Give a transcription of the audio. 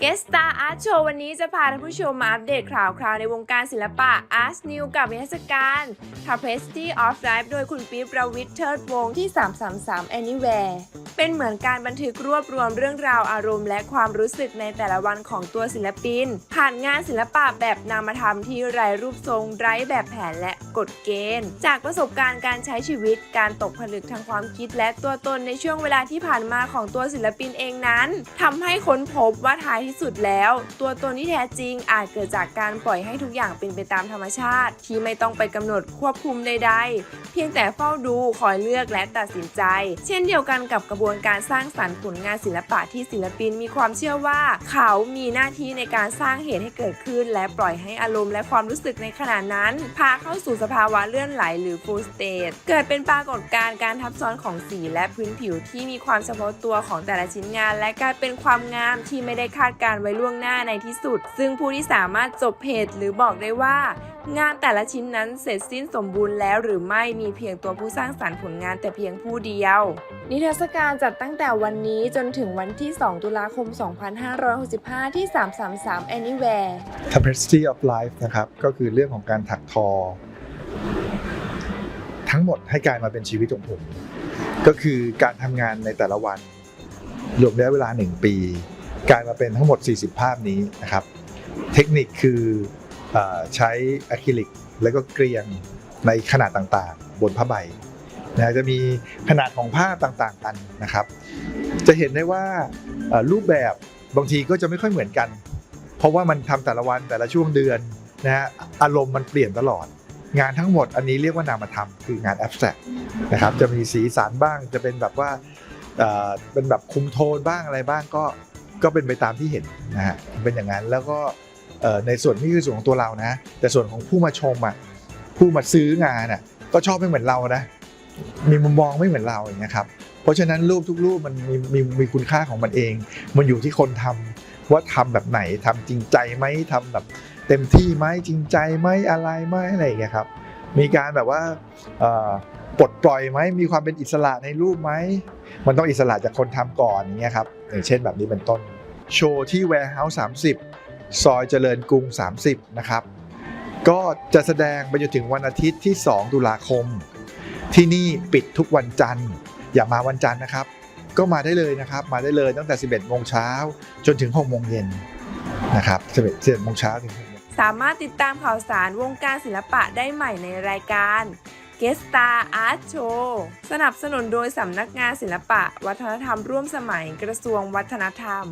เกสตาอาร์ตโชว์วันนี้จะพาท่านผู้ชมมาอัปเดตข่าวคราวในวงการศิลปะ Art New กับนิทรรศการ Tapestry of Life โดยคุณปี๊บประวิทย์เทิดวงที่ 333 Anywhere เป็นเหมือนการบันทึกรวบรวมเรื่องราวอารมณ์และความรู้สึกในแต่ละวันของตัวศิลปิน ผ่านงานศิลปะแบบนามธรรมที่ไร้รูปทรง ไร้แบบแผนและกฎเกณฑ์ จากประสบการณ์การใช้ชีวิต การตกผลึกทางความคิด และตัวตนในช่วงเวลาที่ผ่านมาของตัวศิลปินเองนั้นทำให้ค้นพบว่าท้ายที่สุดแล้ว ตัวตนที่แท้จริงอาจเกิดจากการปล่อยให้ทุกอย่างเป็นไปตามธรรมชาติ ที่ไม่ต้องไปกำหนดควบคุมใดๆ เพียงแต่เฝ้าดูคอยเลือกและตัดสินใจ เช่นเดียวกันกับกระบวนการสร้างสรรค์ผลงานศิลปะที่ศิลปินมีความเชื่อว่า เขามีหน้าที่ในการสร้างเหตุให้เกิดขึ้น และปล่อยให้อารมณ์และความรู้สึกในขณะนั้น พาเข้าสู่สภาวะเลื่อนไหลหรือ full state เกิดเป็นปรากฏการณ์การทับซ้อนของสีและพื้นผิวที่มีความเฉพาะตัวของแต่ละชิ้นงาน และกลายเป็นความงามที่ไม่ได้คาดการไว้ล่วงหน้าในที่สุด ซึ่งผู้ที่สามารถจบเพจหรือบอกได้ว่า งานแต่ละชิ้นนั้นเสร็จสิ้นสมบูรณ์แล้วหรือไม่มีเพียงตัวผู้สร้างสรรค์ผลงานแต่เพียงผู้เดียว นิทรรศการจัดตั้งแต่วันนี้จนถึงวันที่ 2 ตุลาคม 2565 ที่ 333 Anywhere Tapestry of Life นะครับก็คือเรื่องของการถักทอ ทั้งหมดให้กลายมาเป็นชีวิตของผม ก็คือการทำงานในแต่ละวันรวมระยะเวลา 1 ปี กลายมาเป็นทั้งหมด 40 ภาพนี้นะครับ เทคนิคคืออใช้อะคริลิกแล้วก็เกรียงในขนาดต่างๆ บนผ้าใบนะจะมีขนาดของผ้าต่างๆกันนะครับ จะเห็นได้ว่ารูปแบบบางทีก็จะไม่ค่อยเหมือนกัน เพราะว่ามันทำแต่ละวันแต่ละช่วงเดือนนะฮะอารมณ์มันเปลี่ยนตลอด งานทั้งหมดอันนี้เรียกว่านามธรรมคืองานแอบสแตรกนะครับจะมีสีสันบ้างจะเป็นแบบว่าเป็นแบบคุมโทนบ้างอะไรบ้างก็ ก็เป็นไปตามที่เห็นนะฮะเป็นอย่างนั้นแล้วก็ในส่วนนี้คือส่วนของตัวเรานะ แต่ส่วนของผู้มาชมอะผู้มาซื้องานอะก็ชอบไม่เหมือนเรานะ มีมุมมองไม่เหมือนเราอย่างเงี้ยครับเพราะฉะนั้นรูปทุกรูปมันมีมีมีคุณค่าของมันเอง มันอยู่ที่คนทำว่าทำแบบไหนทำจริงใจไหมทำแบบเต็มที่ไหมจริงใจไหมอะไรไหมอะไรอย่างเงี้ยครับมีการแบบว่า ปลดปล่อยไหมมีความเป็นอิสระในรูปไหม มันต้องอิสระจากคนทำก่อนอย่างเงี้ยครับอย่างเช่นแบบนี้เป็นต้น โชว์ที่ Warehouse 30 ซอยเจริญกรุง 30 นะครับ ก็จะแสดงไปจนถึงวันอาทิตย์ที่ 2 ตุลาคม ที่นี่ปิดทุกวันจันทร์ อย่ามาวันจันทร์นะครับ ก็มาได้เลยนะครับ มาได้เลยตั้งแต่ 11 โมงเช้าจนถึง 6 โมงเย็นนะครับ11 11โมงเช้าถึง6โมงสามารถติดตามข่าวสารวงการศิลปะได้ใหม่ในรายการ g e s t a r Art Show สนับสนุนโดยสำนักงานศิลปะ วัฒนธรรมร่วมสมัยกระทรวงวัฒนธรรม